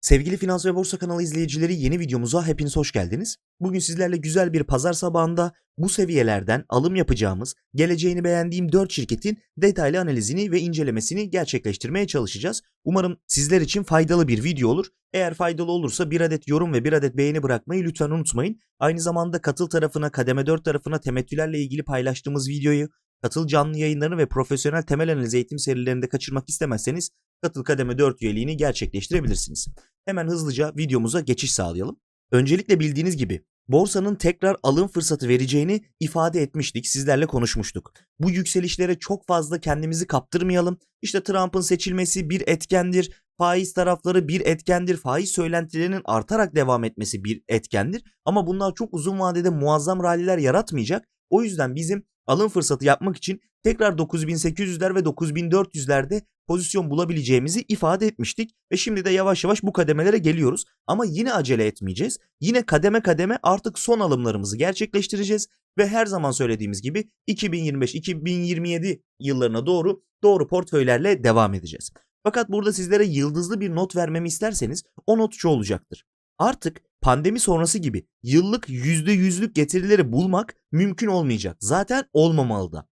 Sevgili Finans ve Borsa kanalı izleyicileri yeni videomuza hepiniz hoş geldiniz. Bugün sizlerle güzel bir pazar sabahında bu seviyelerden alım yapacağımız, geleceğini beğendiğim 4 şirketin detaylı analizini ve incelemesini gerçekleştirmeye çalışacağız. Umarım sizler için faydalı bir video olur. Eğer faydalı olursa bir adet yorum ve bir adet beğeni bırakmayı lütfen unutmayın. Aynı zamanda katıl tarafına, kademe 4 tarafına temettülerle ilgili paylaştığımız videoyu, katıl canlı yayınlarını ve profesyonel temel analiz eğitim serilerini de kaçırmak istemezseniz Katıl Kademe 4 üyeliğini gerçekleştirebilirsiniz. Hemen hızlıca videomuza geçiş sağlayalım. Öncelikle bildiğiniz gibi borsanın tekrar alım fırsatı vereceğini ifade etmiştik, sizlerle konuşmuştuk. Bu yükselişlere çok fazla kendimizi kaptırmayalım. İşte Trump'ın seçilmesi bir etkendir, faiz tarafları bir etkendir, faiz söylentilerinin artarak devam etmesi bir etkendir. Ama bunlar çok uzun vadede muazzam ralliler yaratmayacak. O yüzden bizim alım fırsatı yapmak için tekrar 9800'ler ve 9400'lerde pozisyon bulabileceğimizi ifade etmiştik ve şimdi de yavaş yavaş bu kademelere geliyoruz. Ama yine acele etmeyeceğiz. Yine kademe kademe artık son alımlarımızı gerçekleştireceğiz ve her zaman söylediğimiz gibi 2025-2027 yıllarına doğru doğru portföylerle devam edeceğiz. Fakat burada sizlere yıldızlı bir not vermemi isterseniz o not şu olacaktır. Artık pandemi sonrası gibi yıllık %100'lük getirileri bulmak mümkün olmayacak. Zaten olmamalı da.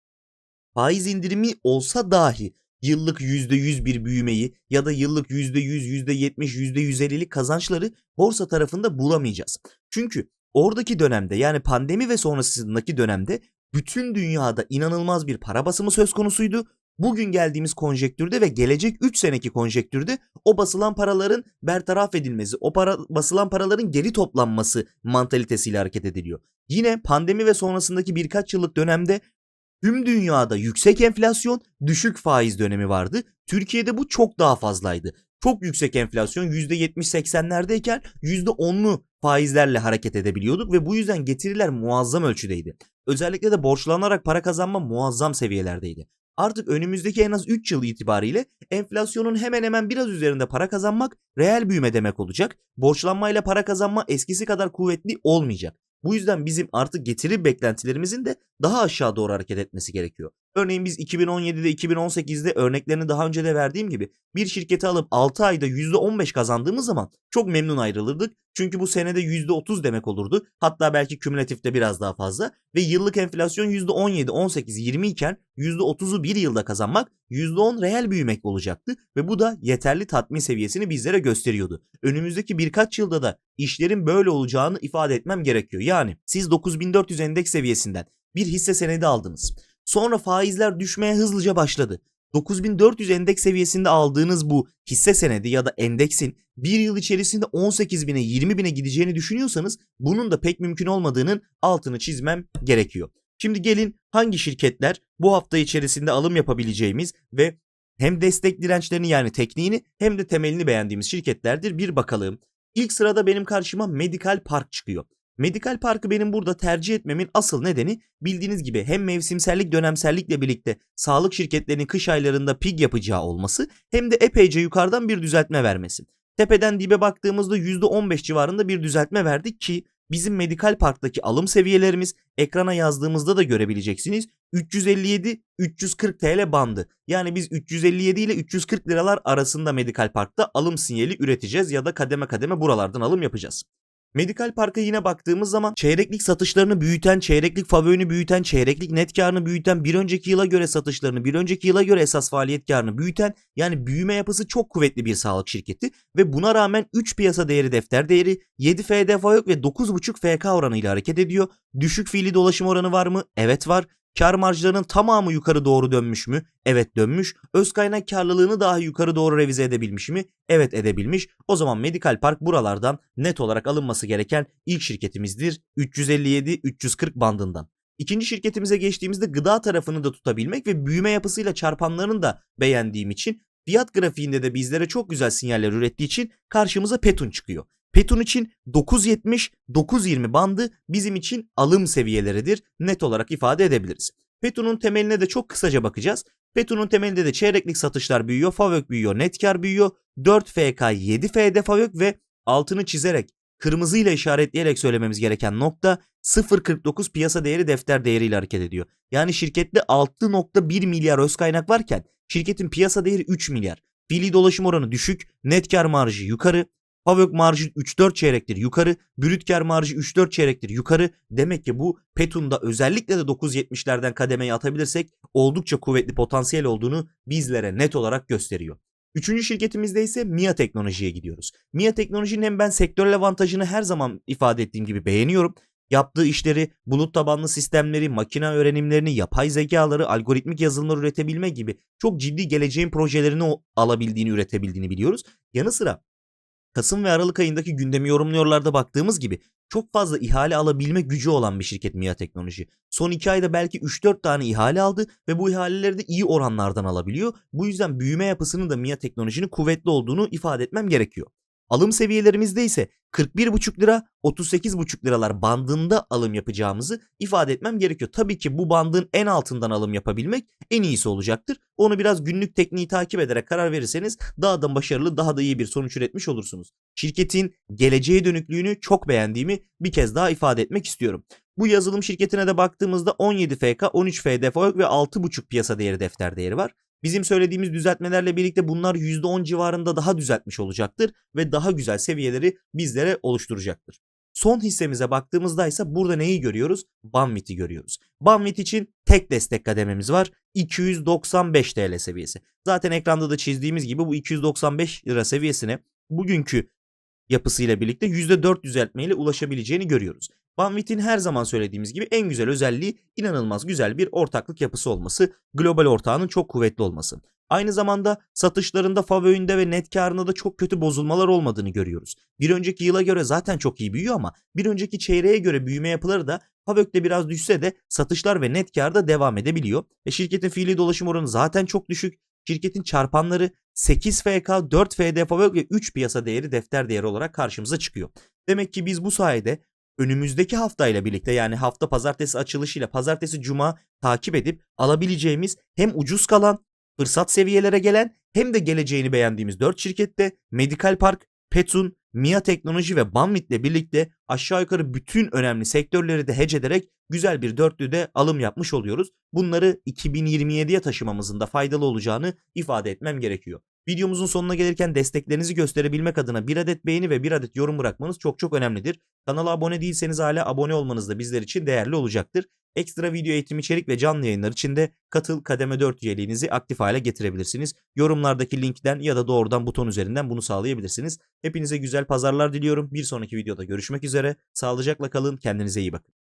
Faiz indirimi olsa dahi yıllık %100 bir büyümeyi ya da yıllık %100, %70, %150'lik kazançları borsa tarafında bulamayacağız. Çünkü oradaki dönemde yani pandemi ve sonrasındaki dönemde bütün dünyada inanılmaz bir para basımı söz konusuydu. Bugün geldiğimiz konjektürde ve gelecek 3 seneki konjektürde o basılan paraların bertaraf edilmesi, o para basılan paraların geri toplanması mantalitesiyle hareket ediliyor. Yine pandemi ve sonrasındaki birkaç yıllık dönemde Tüm dünyada yüksek enflasyon, düşük faiz dönemi vardı. Türkiye'de bu çok daha fazlaydı. Çok yüksek enflasyon %70-80'lerdeyken %10'lu faizlerle hareket edebiliyorduk ve bu yüzden getiriler muazzam ölçüdeydi. Özellikle de borçlanarak para kazanma muazzam seviyelerdeydi. Artık önümüzdeki en az 3 yıl itibariyle enflasyonun hemen hemen biraz üzerinde para kazanmak reel büyüme demek olacak. Borçlanmayla para kazanma eskisi kadar kuvvetli olmayacak. Bu yüzden bizim artık getiri beklentilerimizin de daha aşağı doğru hareket etmesi gerekiyor. Örneğin biz 2017'de 2018'de örneklerini daha önce de verdiğim gibi bir şirketi alıp 6 ayda %15 kazandığımız zaman çok memnun ayrılırdık. Çünkü bu senede %30 demek olurdu. Hatta belki kümülatifte biraz daha fazla. Ve yıllık enflasyon %17, 18, 20 iken %30'u bir yılda kazanmak %10 reel büyümek olacaktı. Ve bu da yeterli tatmin seviyesini bizlere gösteriyordu. Önümüzdeki birkaç yılda da işlerin böyle olacağını ifade etmem gerekiyor. Yani siz 9400 endeks seviyesinden bir hisse senedi aldınız. Sonra faizler düşmeye hızlıca başladı. 9400 endeks seviyesinde aldığınız bu hisse senedi ya da endeksin bir yıl içerisinde 18 bine 20 bine gideceğini düşünüyorsanız bunun da pek mümkün olmadığının altını çizmem gerekiyor. Şimdi gelin hangi şirketler bu hafta içerisinde alım yapabileceğimiz ve hem destek dirençlerini yani tekniğini hem de temelini beğendiğimiz şirketlerdir bir bakalım. İlk sırada benim karşıma Medical Park çıkıyor. Medikal Park'ı benim burada tercih etmemin asıl nedeni bildiğiniz gibi hem mevsimsellik dönemsellikle birlikte sağlık şirketlerinin kış aylarında pig yapacağı olması hem de epeyce yukarıdan bir düzeltme vermesi. Tepeden dibe baktığımızda %15 civarında bir düzeltme verdik ki bizim Medikal Park'taki alım seviyelerimiz ekrana yazdığımızda da görebileceksiniz. 357-340 TL bandı. Yani biz 357 ile 340 liralar arasında Medikal Park'ta alım sinyali üreteceğiz ya da kademe kademe buralardan alım yapacağız. Medikal Park'a yine baktığımız zaman çeyreklik satışlarını büyüten, çeyreklik favöyünü büyüten, çeyreklik net karını büyüten, bir önceki yıla göre satışlarını, bir önceki yıla göre esas faaliyet karını büyüten yani büyüme yapısı çok kuvvetli bir sağlık şirketi ve buna rağmen 3 piyasa değeri defter değeri, 7 FDF yok ve 9.5 FK oranıyla hareket ediyor. Düşük fiili dolaşım oranı var mı? Evet var. Kar marjlarının tamamı yukarı doğru dönmüş mü? Evet dönmüş. Öz kaynak karlılığını dahi yukarı doğru revize edebilmiş mi? Evet edebilmiş. O zaman Medical Park buralardan net olarak alınması gereken ilk şirketimizdir. 357-340 bandından. İkinci şirketimize geçtiğimizde gıda tarafını da tutabilmek ve büyüme yapısıyla çarpanlarını da beğendiğim için fiyat grafiğinde de bizlere çok güzel sinyaller ürettiği için karşımıza Petun çıkıyor. Petun için 9.70-9.20 bandı bizim için alım seviyeleridir net olarak ifade edebiliriz. Petun'un temeline de çok kısaca bakacağız. Petun'un temelinde de çeyreklik satışlar büyüyor, FAVÖK büyüyor, net kar büyüyor. 4 FK, 7 FD FAVÖK ve altını çizerek kırmızıyla işaretleyerek söylememiz gereken nokta 0.49 piyasa değeri defter değeriyle hareket ediyor. Yani şirkette 6.1 milyar öz kaynak varken şirketin piyasa değeri 3 milyar. Fiili dolaşım oranı düşük, net kar marjı yukarı, Favök marjı 3-4 çeyrektir yukarı. Brüt kar marjı 3-4 çeyrektir yukarı. Demek ki bu Petun'da özellikle de 9.70'lerden kademeyi atabilirsek oldukça kuvvetli potansiyel olduğunu bizlere net olarak gösteriyor. Üçüncü şirketimizde ise MIA Teknoloji'ye gidiyoruz. MIA Teknoloji'nin hem ben sektörel avantajını her zaman ifade ettiğim gibi beğeniyorum. Yaptığı işleri, bulut tabanlı sistemleri, makine öğrenimlerini, yapay zekaları, algoritmik yazılımlar üretebilme gibi çok ciddi geleceğin projelerini alabildiğini, üretebildiğini biliyoruz. Yanı sıra Kasım ve Aralık ayındaki gündemi yorumluyorlarda baktığımız gibi çok fazla ihale alabilme gücü olan bir şirket MIA Teknoloji. Son 2 ayda belki 3-4 tane ihale aldı ve bu ihaleleri de iyi oranlardan alabiliyor. Bu yüzden büyüme yapısının da MIA Teknoloji'nin kuvvetli olduğunu ifade etmem gerekiyor. Alım seviyelerimizde ise 41,5 lira 38,5 liralar bandında alım yapacağımızı ifade etmem gerekiyor. Tabii ki bu bandın en altından alım yapabilmek en iyisi olacaktır. Onu biraz günlük tekniği takip ederek karar verirseniz daha da başarılı daha da iyi bir sonuç üretmiş olursunuz. Şirketin geleceğe dönüklüğünü çok beğendiğimi bir kez daha ifade etmek istiyorum. Bu yazılım şirketine de baktığımızda 17 FK, 13 FDF ve 6,5 piyasa değeri defter değeri var. Bizim söylediğimiz düzeltmelerle birlikte bunlar %10 civarında daha düzeltmiş olacaktır ve daha güzel seviyeleri bizlere oluşturacaktır. Son hissemize baktığımızda ise burada neyi görüyoruz? Banvit'i görüyoruz. Banvit için tek destek kadememiz var. 295 TL seviyesi. Zaten ekranda da çizdiğimiz gibi bu 295 lira seviyesine bugünkü yapısıyla birlikte %4 düzeltmeyle ulaşabileceğini görüyoruz. Banvit'in her zaman söylediğimiz gibi en güzel özelliği inanılmaz güzel bir ortaklık yapısı olması, global ortağının çok kuvvetli olması. Aynı zamanda satışlarında, favöğünde ve net karında da çok kötü bozulmalar olmadığını görüyoruz. Bir önceki yıla göre zaten çok iyi büyüyor ama bir önceki çeyreğe göre büyüme yapıları da Favök'te biraz düşse de satışlar ve net karda devam edebiliyor. E şirketin fiili dolaşım oranı zaten çok düşük. Şirketin çarpanları 8 FK, 4 FD Favök ve 3 piyasa değeri defter değeri olarak karşımıza çıkıyor. Demek ki biz bu sayede önümüzdeki haftayla birlikte yani hafta pazartesi açılışıyla pazartesi cuma takip edip alabileceğimiz hem ucuz kalan fırsat seviyelere gelen hem de geleceğini beğendiğimiz 4 şirkette Medical Park, Petun, Mia Teknoloji ve Banvit ile birlikte aşağı yukarı bütün önemli sektörleri de hedge ederek güzel bir dörtlüde alım yapmış oluyoruz. Bunları 2027'ye taşımamızın da faydalı olacağını ifade etmem gerekiyor. Videomuzun sonuna gelirken desteklerinizi gösterebilmek adına bir adet beğeni ve bir adet yorum bırakmanız çok çok önemlidir. Kanala abone değilseniz hala abone olmanız da bizler için değerli olacaktır. Ekstra video eğitim içerik ve canlı yayınlar için de katıl kademe 4 üyeliğinizi aktif hale getirebilirsiniz. Yorumlardaki linkten ya da doğrudan buton üzerinden bunu sağlayabilirsiniz. Hepinize güzel pazarlar diliyorum. Bir sonraki videoda görüşmek üzere. Sağlıcakla kalın. Kendinize iyi bakın.